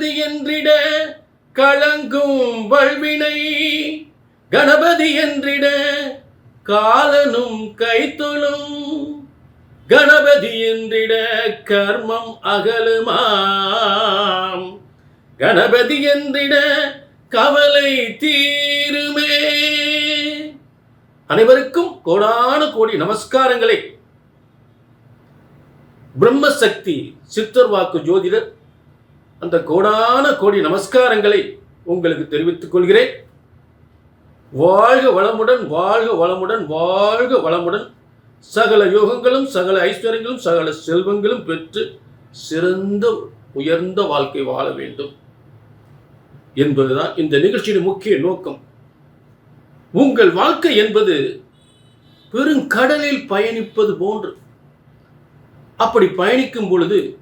கணபதி என்றிட களங்கும் வல்வினை. கணபதி என்றிட காலனும் கைத்தொழும். கணபதி என்றிட கர்மம் அகலுமாம். கணபதி என்றிட கவலை தீருமே. அனைவருக்கும் கோடான கோடி நமஸ்காரங்களை. பிரம்மசக்தி சித்தர் வாக்கு ஜோதிடர் அந்த கோடான கோடி நமஸ்காரங்களை உங்களுக்கு தெரிவித்துக் கொள்கிறேன். வாழ்க வளமுடன் வாழ்க வளமுடன் வாழ்க வளமுடன். சகல யோகங்களும் சகல ஐஸ்வர்யங்களும் சகல செல்வங்களும் பெற்று சிறந்த உயர்ந்த வாழ்க்கை வாழ வேண்டும். என்பதுதான் இந்த நிகழ்ச்சியின் முக்கிய நோக்கம். உங்கள் வாழ்க்கை என்பது பெருங்கடலில் பயணிப்பது போன்று. அப்படி பயணிக்கும் பொழுது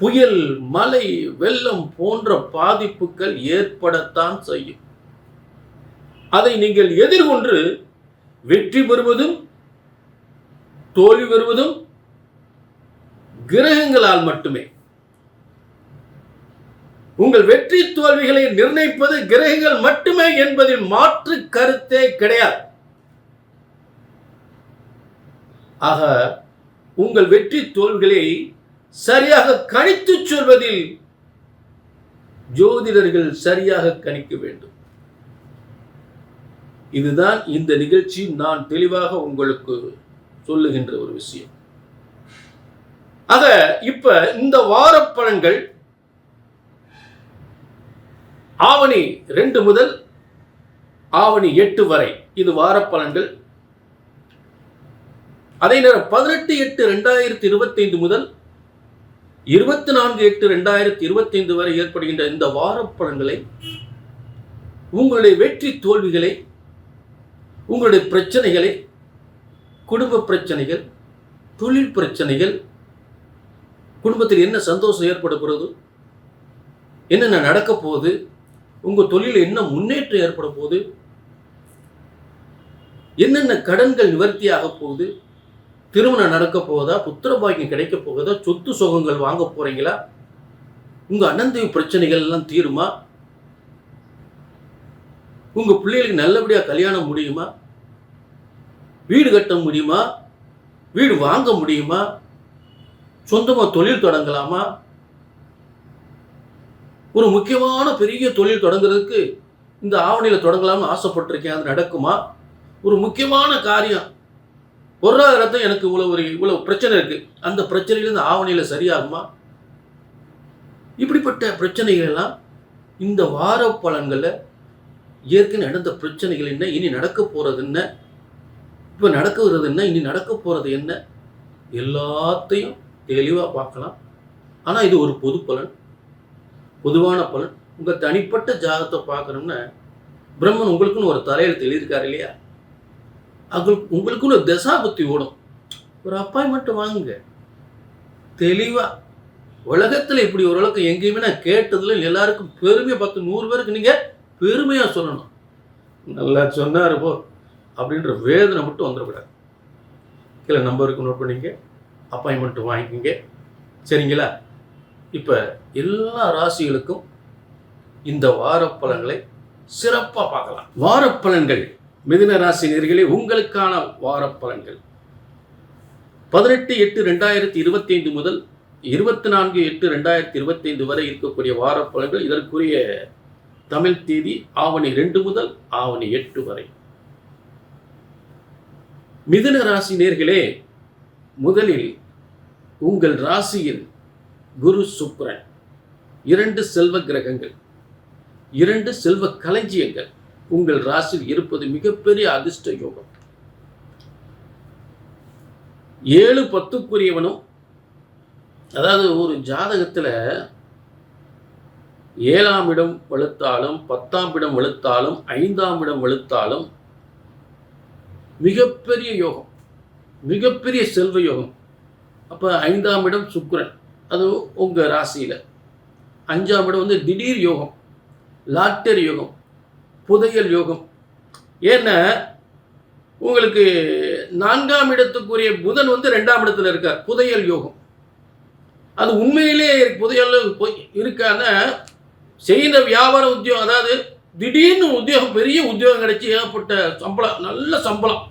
புயல் மலை வெள்ளம் போன்ற பாதிப்புகள் ஏற்படத்தான் செய்யும். அதை நீங்கள் எதிர்கொண்டு வெற்றி பெறுவதும் தோல்வி பெறுவதும் கிரகங்களால் மட்டுமே. உங்கள் வெற்றி தோல்விகளை நிர்ணயிப்பது கிரகங்கள் மட்டுமே என்பதில் மாற்று கருத்தே கிடையாது. ஆக உங்கள் வெற்றி தோல்விகளை சரியாக கணித்துச் சொல்வதில் ஜோதிடர்கள் சரியாக கணிக்க வேண்டும். இதுதான் இந்த நிகழ்ச்சி. நான் தெளிவாக உங்களுக்கு சொல்லுகின்ற ஒரு விஷயம். ஆக இப்ப இந்த வார பலன்கள் ஆவணி ரெண்டு முதல் ஆவணி எட்டு வரை. இது வார பலன்கள் அதே நேரம் பதினெட்டு எட்டு ரெண்டாயிரத்தி இருபத்தைந்து முதல் இருபத்தி நான்கு எட்டு ரெண்டாயிரத்தி இருபத்தைந்து வரை ஏற்படுகின்ற இந்த வாரப்படங்களை உங்களுடைய வெற்றி தோல்விகளை உங்களுடைய பிரச்சனைகளை குடும்ப பிரச்சனைகள் தொழில் பிரச்சனைகள் குடும்பத்தில் என்ன சந்தோஷம் ஏற்பட போகிறது என்னென்ன நடக்க போகுது உங்கள் தொழிலில் என்ன முன்னேற்றம் ஏற்பட போகுது என்னென்ன கடன்கள் நிவர்த்தி ஆக போகுது திருமணம் நடக்க போகுதா? புத்திர பாக்கியம் கிடைக்க போகுதா? சொத்து சுகங்கள் வாங்க போகிறீங்களா உங்கள் அனந்தவி பிரச்சனைகள் எல்லாம் தீருமா? உங்கள் பிள்ளைகளுக்கு நல்லபடியாக கல்யாணம் முடியுமா? வீடு கட்ட முடியுமா? வீடு வாங்க முடியுமா? சொந்தமாக தொழில் தொடங்கலாமா? ஒரு முக்கியமான பெரிய தொழில் தொடங்குறதுக்கு இந்த ஆவணியில் தொடங்கலாம்னு ஆசைப்பட்டிருக்கேன். அது நடக்குமா? ஒரு முக்கியமான காரியம். பொருளாதாரத்தை எனக்கு இவ்வளவு ஒரு இவ்வளவு பிரச்சனை இருக்கு. அந்த பிரச்சனையில இந்த சரியாகுமா? இப்படிப்பட்ட பிரச்சனைகள் எல்லாம் இந்த வார பலன்களில் ஏற்கனவே நடந்த பிரச்சனைகள் என்ன இனி நடக்க போகிறது என்ன இப்போ நடக்கிறது என்ன இனி நடக்க போகிறது என்ன எல்லாத்தையும் தெளிவாக பார்க்கலாம். ஆனால் இது ஒரு பொது பலன் பொதுவான பலன். உங்கள் தனிப்பட்ட ஜாதகத்தை பார்க்கணும்னா பிரம்மன் உங்களுக்குன்னு ஒரு தலையெழுத்து எழுதியிருக்காரு இல்லையா? அவங்களுக்கு உங்களுக்குன்னு ஒரு தசாபுத்தி ஓடும். ஒரு அப்பாயின்மெண்ட் வாங்குங்க தெளிவாக உலகத்தில் இப்படி ஓரளவுக்கு எங்கேயுமே நான் கேட்டதில் எல்லாருக்கும் பெருமையை பத்து நூறு பேருக்கு நீங்கள் பெருமையாக சொல்லணும். நல்லா சொன்னார் போ. அப்படின்ற வேதனை மட்டும் வந்துடக்கூடாது. கீழே நம்பருக்கு நோட் பண்ணிங்க அப்பாயின்மெண்ட் வாங்கிக்கோங்க. சரிங்களா? இப்போ எல்லா ராசிகளுக்கும் இந்த வார பலன்களை சிறப்பாக பார்க்கலாம். வார பலன்கள். மிதுன ராசி நேர்களே உங்களுக்கான வார பலன்கள் பதினெட்டு எட்டு ரெண்டாயிரத்தி இருபத்தி ஐந்து முதல் இருபத்தி நான்கு எட்டு ரெண்டாயிரத்தி இருபத்தி ஐந்து வரை இருக்கக்கூடிய வார பலன்கள் இதற்குரிய தமிழ் தேதி ஆவணி ரெண்டு முதல் ஆவணி எட்டு வரை. மிதுன ராசி நேர்களே முதலில் உங்கள் ராசியில் குரு சுக்கிரன் இரண்டு செல்வ கிரகங்கள் இரண்டு செல்வ களஞ்சியங்கள் உங்கள் ராசியில் இருப்பது மிகப்பெரிய அதிர்ஷ்ட யோகம். ஏழு பத்துக்குரியவனும் அதாவது ஒரு ஜாதகத்தில் ஏழாம் இடம் வலுத்தாலும் பத்தாம் இடம் வலுத்தாலும் ஐந்தாம் இடம் வலுத்தாலும் மிகப்பெரிய யோகம் மிகப்பெரிய செல்வ யோகம். அப்போ ஐந்தாம் இடம் சுக்கரன் அது உங்கள் ராசியில். அஞ்சாம் இடம் வந்து திடீர் யோகம் லாட்டரி யோகம். புதையல் யோகம். ஏன்னா உங்களுக்கு நான்காம் இடத்துக்குரிய புதன் வந்து ரெண்டாம் இடத்துல இருக்கார் புதையல் யோகம். அது உண்மையிலே புதையல் இருக்கான்னா இருக்கான செய்கிற வியாபார உத்தியோகம் அதாவது திடீர்னு உத்தியோகம் பெரிய உத்தியோகம் கிடைச்சி ஏகப்பட்ட சம்பளம் நல்ல சம்பளம்.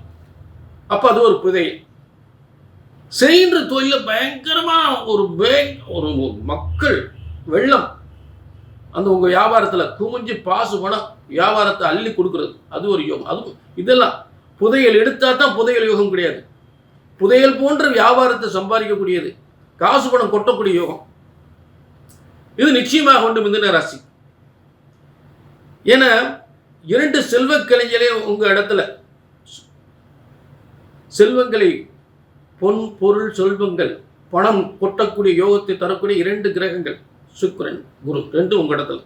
அப்போ அது ஒரு புதையல். செய்கின்ற தொழிலில் பயங்கரமாக ஒரு பே ஒரு மக்கள் வெள்ளம். அந்த உங்கள் வியாபாரத்தில் குமிஞ்சு பாசு பணம் வியாபாரத்தை அள்ளி கொடுக்கறது. அது ஒரு யோகம். அதுவும் இதெல்லாம் புதையல் எடுத்தால் தான் புதையல் யோகம் கிடையாது. புதையல் போன்ற வியாபாரத்தை சம்பாதிக்கக்கூடியது. காசு பணம் கொட்டக்கூடிய யோகம். இது நிச்சயமாக உண்டு மிதுன ராசி. ஏன்னா இரண்டு செல்வ கலைஞரே உங்கள் இடத்துல. செல்வங்களை பொன் பொருள் செல்வங்கள் பணம் கொட்டக்கூடிய யோகத்தை தரக்கூடிய இரண்டு கிரகங்கள். சுக்கரன் குரு. ரெண்டும் உங்கள் இடத்துல.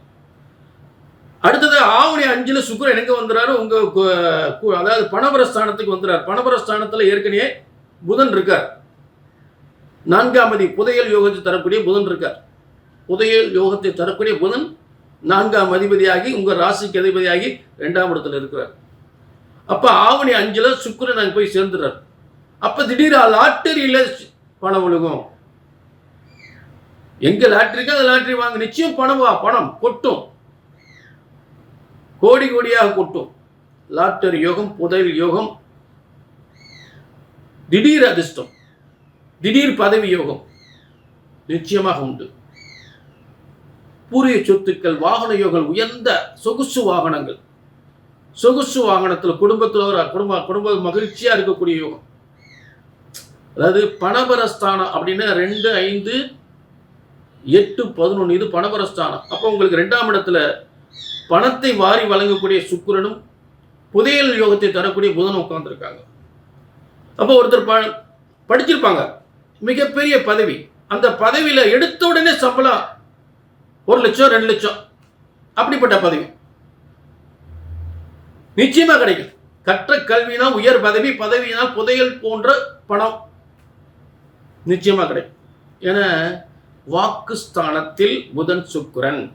அடுத்தது ஆவணி அஞ்சில் சுக்கரன் எங்கே வந்துறாரு? உங்கள் கு- அதாவது பணபரஸ்தானத்துக்கு வந்துறாரு. பணபர ஏற்கனவே புதன் இருக்கார். நான்காம் அதி புதையல் யோகத்தை தரக்கூடிய புதன் இருக்கார். புதையல் யோகத்தை தரக்கூடிய புதன் நான்காம் அதிபதியாகி உங்கள் ராசிக்கு அதிபதியாகி ரெண்டாம் இடத்துல இருக்கிறார். அப்போ ஆவணி அஞ்சில் சுக்கரன் அங்கே போய் சேர்ந்துறார் அப்போ திடீர் லாட்டரியில் பணம் விழுகும். எங்க லாட்ரிக்கு அந்த லாட்ரி வாங்க. நிச்சயம் பணம் வா பணம். கொட்டும். கோடி கோடியாக கொட்டும். லாட்டரி யோகம் புதையல் யோகம். திடீர் அதிர்ஷ்டம். திடீர் பதவி யோகம். நிச்சயமாக உண்டு. பூரிய சொத்துக்கள் வாகன யோகம் உயர்ந்த சொகுசு வாகனங்கள். சொகுசு வாகனத்தில் குடும்பத்தில் ஒரு குடும்ப குடும்ப மகிழ்ச்சியா இருக்கக்கூடிய யோகம். அதாவது பணபரஸ்தானம் அப்படின்னா ரெண்டு ஐந்து எட்டு பதினொன்று இது பணபரஸ்தானம் அப்போ உங்களுக்கு ரெண்டாம் இடத்துல பணத்தை வாரி வழங்கக்கூடிய சுக்கிரனும் புதையல் யோகத்தை தரக்கூடிய புதனும் உட்காந்துருக்காங்க அப்போ ஒருத்தர் ப படிச்சிருப்பாங்க. மிகப்பெரிய பதவி. அந்த பதவியில் எடுத்த உடனே சம்பளம் ஒரு லட்சம் ரெண்டு லட்சம். அப்படிப்பட்ட பதவி. நிச்சயமா கிடைக்கும். கற்ற கல்வினா உயர் பதவி பதவினா புதையல் போன்ற பணம் நிச்சயமாக கிடைக்கும். ஏன்னா வாக்குஸ்தானத்தில் புதன் சுக்கிரன்.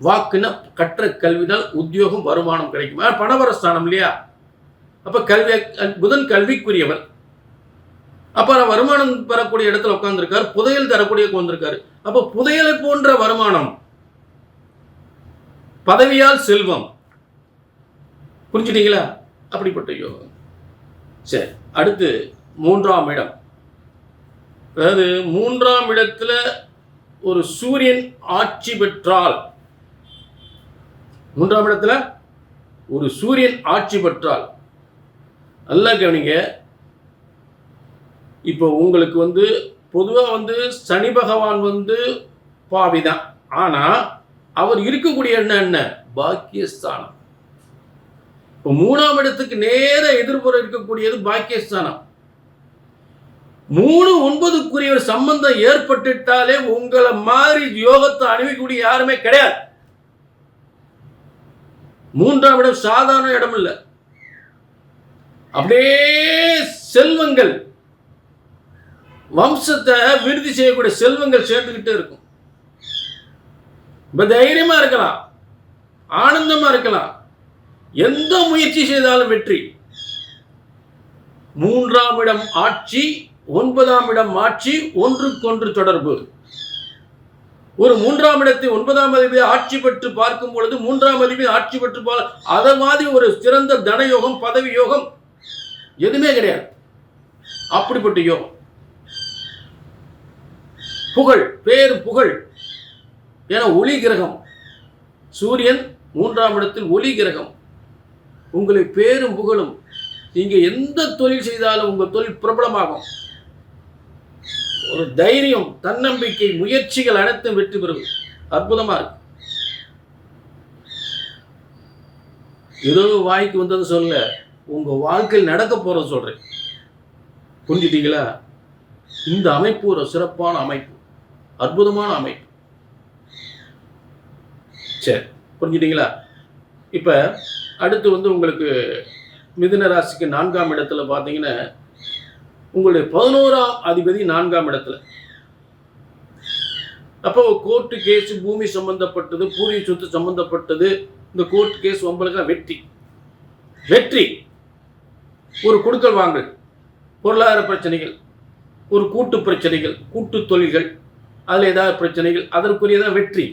வாக்குன்னா கற்ற கல்வினால் உத்தியோகம் வருமானம் கிடைக்கும்? ஆனா, பணவர ஸ்தானம் இல்லையா? அப்போ கல்வி புதன் கல்விக்குரியவர் அப்போ வருமானம் பெறக்கூடிய இடத்துல உட்காந்துருக்காரு புதையல் தரக்கூடிய உட்காந்துருக்காரு அப்போ புதையலை போன்ற வருமானம் பதவியால் செல்வம். புரிஞ்சுட்டீங்களா? அப்படிப்பட்ட யோகம். சரி அடுத்து மூன்றாம் இடம். அதாவது மூன்றாம் இடத்துல ஒரு சூரியன் ஆட்சி பெற்றால் மூன்றாம் இடத்துல ஒரு சூரியன் ஆட்சி பெற்றால் நல்லா கவனிங்க. இப்போ உங்களுக்கு வந்து பொதுவாக வந்து சனி பகவான் வந்து பாவி தான். ஆனால் அவர் இருக்கக்கூடிய என்ன என்ன? பாக்கியஸ்தானம். இப்போ மூணாம் இடத்துக்கு நேர எதிர்ப்புற இருக்கக்கூடியது பாக்கியஸ்தானம். மூணு ஒன்பதுக்குரிய ஒரு சம்பந்தம் ஏற்பட்டுட்டாலே உங்களை மாதிரி யோகத்தை அணிவிக்கக்கூடிய யாருமே கிடையாது. மூன்றாம் இடம் சாதாரண இடம் இல்லை. அப்படியே செல்வங்கள். வம்சத்தை விருதி செய்யக்கூடிய செல்வங்கள் சேர்ந்துக்கிட்டே இருக்கும். இப்ப தைரியமா இருக்கலாம். ஆனந்தமா இருக்கலாம். எந்த முயற்சி செய்தாலும் வெற்றி. மூன்றாம் இடம் ஆட்சி. ஒன்பதாம் இடம் ஆட்சி ஒன்றுக்கொன்று தொடர்பு. ஒரு மூன்றாம் இடத்தை ஒன்பதாம் அதிபதி ஆட்சி பெற்று பார்க்கும் பொழுது மூன்றாம் அதிபதி ஆட்சி பெற்று பா அதை மாதிரி ஒரு சிறந்த தனயோகம் பதவி யோகம் எதுவுமே கிடையாது. அப்படிப்பட்ட யோகம். புகழ் பேர் புகழ் ஏன்னா ஒளி கிரகம். சூரியன் மூன்றாம் இடத்தில் ஒளி கிரகம். உங்களை பேரும் புகழும். நீங்கள் எந்த தொழில் செய்தாலும் உங்க தொழில் பிரபலமாகும். ஒரு தைரியம் தன்னம்பிக்கை முயற்சிகள் அனைத்தும் வெற்றி பெறும். அற்புதமா இருக்கு. ஏதோ வாய்க்கு வந்தது சொல்ல உங்க வாழ்க்கையில் நடக்க போறது சொல்றேன். புரிஞ்சுட்டீங்களா? இந்த அமைப்பு ஒரு சிறப்பான அமைப்பு. அற்புதமான அமைப்பு. சரி புரிஞ்சுட்டீங்களா? இப்போ அடுத்து வந்து உங்களுக்கு மிதுன ராசிக்கு நான்காம் இடத்துல பார்த்தீங்கன்னா உங்களுடைய பதினோராம் அதிபதி நான்காம் இடத்துல. அப்போ கோர்ட்டு கேஸ் பூமி சம்பந்தப்பட்டது பூரி சொத்து சம்பந்தப்பட்டது இந்த கோர்ட் கேஸ் உங்களுக்கு வெற்றி. வெற்றி. ஒரு கொடுக்கல் வாங்கல் பொருளாதார பிரச்சனைகள் ஒரு கூட்டு பிரச்சனைகள் கூட்டு தொழில்கள் அதில் ஏதாவது பிரச்சனைகள் அதற்குரியதான் வெற்றி.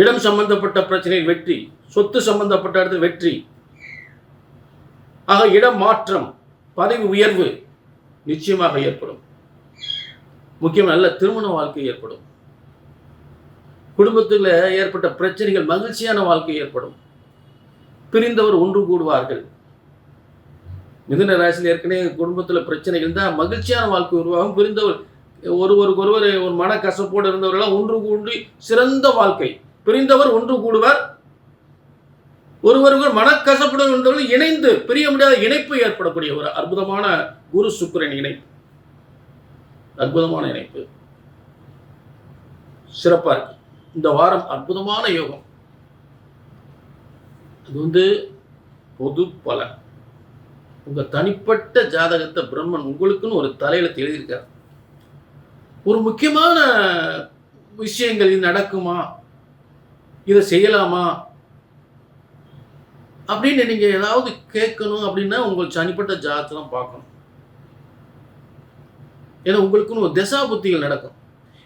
இடம் சம்பந்தப்பட்ட பிரச்சனைகள் வெற்றி சொத்து சம்பந்தப்பட்ட இடத்துல வெற்றி. ஆக இடம் மாற்றம். பதவி உயர்வு நிச்சயமாக ஏற்படும். முக்கியமாக நல்ல திருமண வாழ்க்கை ஏற்படும். குடும்பத்தில் ஏற்பட்ட பிரச்சனைகள் மகிழ்ச்சியான வாழ்க்கை ஏற்படும். பிரிந்தவர் ஒன்று கூடுவார்கள். மிதுன ராசியில் ஏற்கனவே குடும்பத்தில் பிரச்சனைகள் தான் மகிழ்ச்சியான வாழ்க்கை உருவாகும். பிரிந்தவர் ஒருவருக்கு ஒருவர் ஒரு மன கசப்போடு இருந்தவர்களால் ஒன்று கூடி சிறந்த வாழ்க்கை. பிரிந்தவர் ஒன்று கூடுவார் ஒருவருவர் மனக்கசப்புடன் என்றவர்கள் இணைந்து பிரிய முடியாத இணைப்பு ஏற்படக்கூடிய ஒரு அற்புதமான குரு சுக்கிரன் இணைப்பு. அற்புதமான இணைப்பு. சிறப்பா இருக்கு. இந்த வாரம் அற்புதமான யோகம். அது வந்து பொது பலன். உங்க தனிப்பட்ட ஜாதகத்தை பிரம்மன் உங்களுக்குன்னு ஒரு தலையில எழுதியிருக்கார். ஒரு முக்கியமான விஷயங்கள் இது நடக்குமா? இதை செய்யலாமா? அப்படின்னு நீங்கள் ஏதாவது கேட்கணும் அப்படின்னா உங்களுக்கு தனிப்பட்ட ஜாதகம் பார்க்கணும். ஏன்னா உங்களுக்குன்னு ஒரு திசா புத்திகள் நடக்கும்.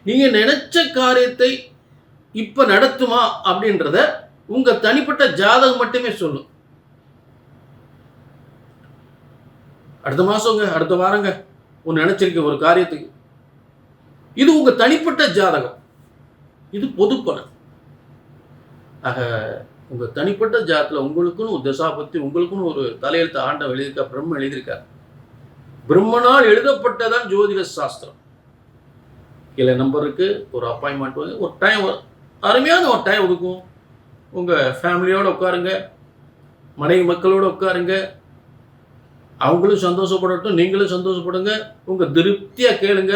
நீங்கள் நினச்ச காரியத்தை இப்போ நடத்துமா அப்படின்றத உங்கள் தனிப்பட்ட ஜாதகம் மட்டுமே சொல்லும். அடுத்த மாதங்க அடுத்த வாரங்க ஒன்று நினச்சிருக்க ஒரு காரியத்துக்கு. இது உங்கள் தனிப்பட்ட ஜாதகம். இது பொதுப்பலன். ஆக உங்கள் தனிப்பட்ட ஜாதத்தில் உங்களுக்குன்னு ஒரு தசாபத்தி உங்களுக்குன்னு ஒரு தலையெழுத்து ஆண்டம் எழுதியிருக்கா பிரம்மன் எழுதியிருக்கார். பிரம்மனால் எழுதப்பட்டதான் ஜோதிட சாஸ்திரம். இல்லை நம்பருக்கு ஒரு அப்பாயின்மெண்ட் வந்து ஒரு டைம் அருமையான ஒரு டைம் ஒதுக்கும் உங்கள் ஃபேமிலியோடு உட்காருங்க மனைவி மக்களோடு உட்காருங்க. அவங்களும் சந்தோஷப்படட்டும் நீங்களும் சந்தோஷப்படுங்க. உங்கள் திருப்தியாக கேளுங்க.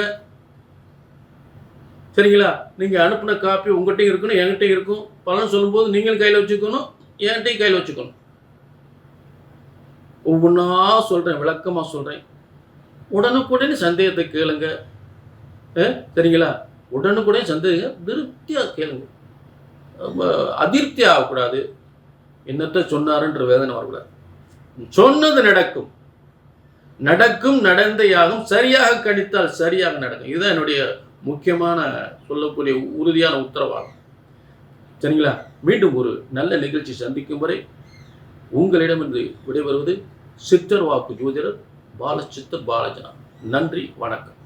சரிங்களா? நீங்கள் அனுப்பின காப்பி உங்கள்கிட்டையும் இருக்கணும் என்கிட்டையும் இருக்கும். பலன் சொல்லும்போது நீங்களும் கையில் வச்சுக்கணும் என்கிட்டையும் கையில் வச்சுக்கணும். ஒவ்வொன்றா சொல்கிறேன் விளக்கமாக சொல்கிறேன் உடனுக்குடனே சந்தேகத்தை கேளுங்க. ஆ, சரிங்களா? உடனுக்குடனே சந்தேகம் திருப்தியாக கேளுங்க. அதிருப்தி ஆகக்கூடாது. என்னத்த சொன்னாருன்ற வேதனை வரக்கூடாது. சொன்னது நடக்கும். நடக்கும் நடந்தையாகும் சரியாக கணித்தால் சரியாக நடக்கும். இதுதான் என்னுடைய முக்கியமான சொல்லக்கூடிய உறுதியான உத்தரவாகும் சரிங்களா? மீண்டும் ஒரு நல்ல நிகழ்ச்சி சந்திக்கும் வரை உங்களிடமிருந்து விடைபெறுவது சித்தர் வாக்கு ஜோதிடர் பாலச்சித்தர் பாலஜனா. நன்றி வணக்கம்.